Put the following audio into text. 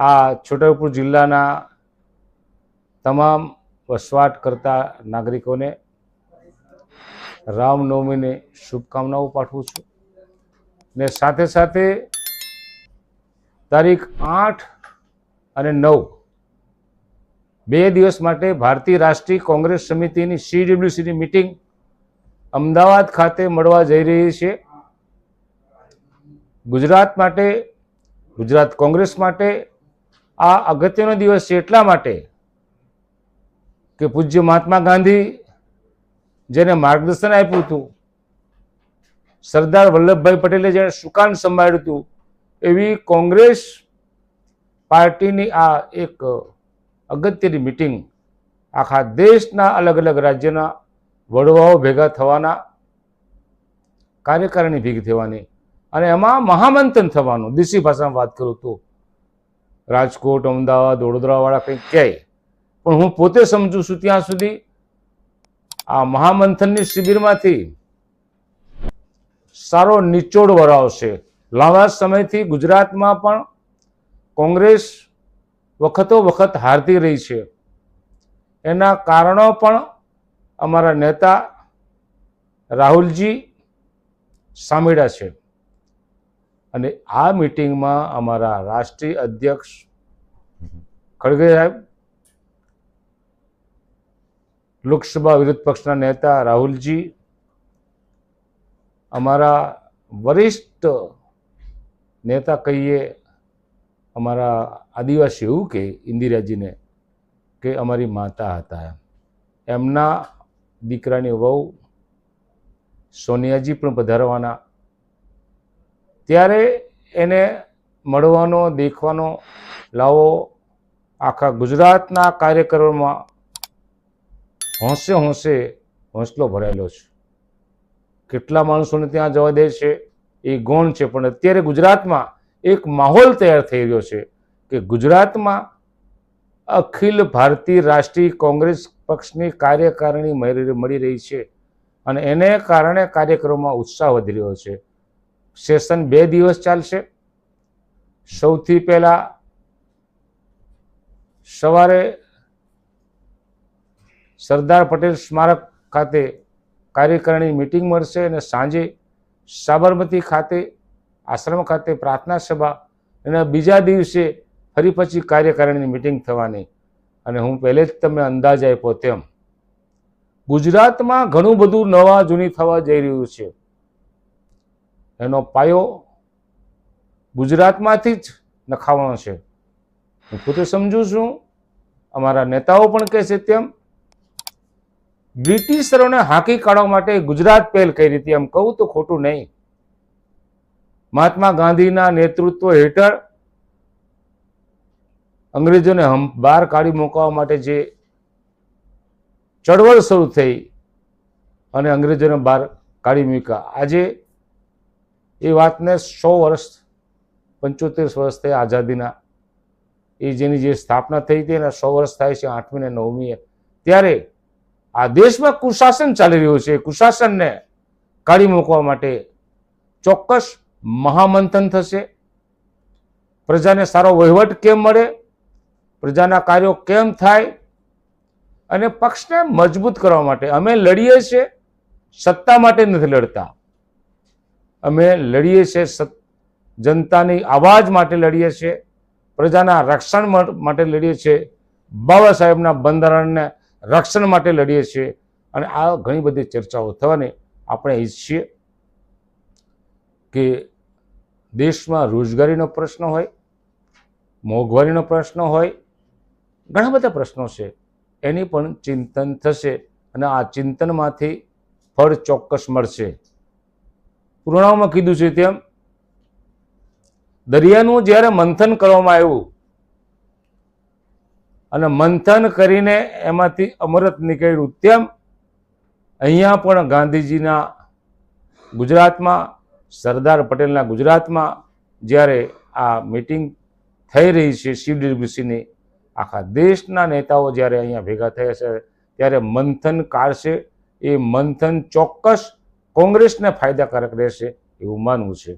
આ છોટાઉદેપુર જિલ્લાના તમામ વસવાટ કરતા નાગરિકોને રામનવમીની શુભકામનાઓ પાઠવું છું. ને સાથે સાથે તારીખ આઠ અને નવ બે દિવસ માટે ભારતીય રાષ્ટ્રીય કોંગ્રેસ સમિતિની સીડબ્લ્યુસીની મિટિંગ અમદાવાદ ખાતે મળવા જઈ રહી છે. ગુજરાત માટે, ગુજરાત કોંગ્રેસ માટે આ અગત્યનો દિવસ છે એટલા માટે કે પૂજ્ય મહાત્મા ગાંધી જેને માર્ગદર્શન આપ્યું હતું, સરદાર વલ્લભભાઈ પટેલે જેને સુકાન સંભાળ્યું હતું, એવી કોંગ્રેસ પાર્ટીની આ એક અગત્યની મિટિંગ આખા દેશના અલગ અલગ રાજ્યના વડવાઓ ભેગા થવાના કાર્યકારિણી ભેગી થવાની અને એમાં મહામંથન થવાનું. દેશી ભાષામાં વાત કરું તો રાજકોટ, અમદાવાદ, વડોદરાવાળા કંઈક કહે. પણ હું પોતે સમજુ છું ત્યાં સુધી આ મહામંથનની શિબિરમાંથી સારો નિચોડ વરાવશે લાંબા સમયથી ગુજરાતમાં પણ કોંગ્રેસ વખતો વખત હારતી રહી છે. એના કારણો પણ અમારા નેતા રાહુલજી સામેડા છે. અને આ મિટિંગમાં અમારા રાષ્ટ્રીય અધ્યક્ષ ખડગે સાહેબ? લોકસભા વિરોધ પક્ષના નેતા રાહુલજી, અમારા વરિષ્ઠ નેતા કહીએ, અમારા આદિવાસી એવું કે, ઇન્દિરાજીને કે અમારી માતા હતા એમ. એમના દીકરાની વહુ સોનિયાજી પણ પધારવાના. ત્યારે એને મળવાનો, દેખવાનો, લાવો આખા ગુજરાતના કાર્યક્રમમાં હોંશે હોંશે હોંસલો ભરાયેલો છે. કેટલા માણસોને ત્યાં જવા દે છે એ ગૌણ છે, પણ અત્યારે ગુજરાતમાં એક માહોલ તૈયાર થઈ રહ્યો છે કે ગુજરાતમાં અખિલ ભારતીય રાષ્ટ્રીય કોંગ્રેસ પક્ષની કાર્યકારિણી મળી રહી છે અને એને કારણે કાર્યક્રમમાં ઉત્સાહ વધી રહ્યો છે. સેશન બે દિવસ ચાલશે. સૌથી પહેલા સવારે સરદાર પટેલ સ્મારક ખાતે કાર્યકારિણી મિટિંગ મળશે અને સાંજે સાબરમતી ખાતે, આશ્રમ ખાતે પ્રાર્થના સભા અને બીજા દિવસે ફરી પછી કાર્યકારિણીની મિટિંગ થવાની. અને હું પહેલે જ તમે અંદાજ આપ્યો તેમ, ગુજરાતમાં ઘણું બધું નવા જૂની થવા જઈ રહ્યું છે. એનો પાયો ગુજરાતમાંથી જ નખાવાનો છે. હું પોતે સમજુ છું. અમારા નેતાઓ પણ કહે છે તેમ, બ્રિટિશરોને હાંકી કાઢવા માટે ગુજરાત પહેલ કરી હતી. એમ કહું તો ખોટું નહીં. મહાત્મા ગાંધીના નેતૃત્વ હેઠળ અંગ્રેજોને બહાર કાઢી મૂકવા માટે જે ચળવળ શરૂ થઈ અને અંગ્રેજોને બહાર કાઢી મૂક્યા. આજે એ વાતને સો વર્ષ, પંચોતેર વર્ષ થયા આઝાદીના એ જેની જે સ્થાપના થઈ હતી એના સો વર્ષ થાય છે, આઠમી ને નવમીએ. ત્યારે આ દેશમાં કુશાસન ચાલી રહ્યું છે. કુશાસનને કાઢી મૂકવા માટે ચોક્કસ મહામંથન થશે. પ્રજાને સારો વહીવટ કેમ મળે? પ્રજાના કાર્યો કેમ થાય? અને પક્ષને મજબૂત કરવા માટે અમે લડીએ છીએ, સત્તા માટે નથી લડતા. અમે લડીએ છીએ જનતાની આવાજ માટે લડીએ છીએ. પ્રજાના રક્ષણ માટે લડીએ છીએ. બાબા સાહેબના બંધારણને રક્ષણ માટે લડીએ છીએ. અને આ ઘણી બધી ચર્ચાઓ થવાની આપણે ઈચ્છીએ કે દેશમાં રોજગારીનો પ્રશ્ન હોય, મોંઘવારીનો પ્રશ્ન હોય, ઘણા બધા પ્રશ્નો છે. એની પણ ચિંતન થશે અને આ ચિંતનમાંથી ફળ ચોક્કસ મળશે. પુરાણાઓમાં કીધું છે તેમ દરિયાનું જ્યારે મંથન કરવામાં આવ્યું, અને મંથન કરીને એમાંથી અમૃત નીકળ્યું, તેમ અહીંયા પણ ગાંધીજીના ગુજરાતમાં, સરદાર પટેલના ગુજરાતમાં જ્યારે આ મિટિંગ થઈ રહી છે સીડીડબ્લ્યુસીની આખા દેશના નેતાઓ જ્યારે અહીંયા ભેગા થયા છે, ત્યારે મંથન કાઢશે, એ મંથન ચોક્કસ કોંગ્રેસને ફાયદાકારક રહેશે એવું માનવું છે.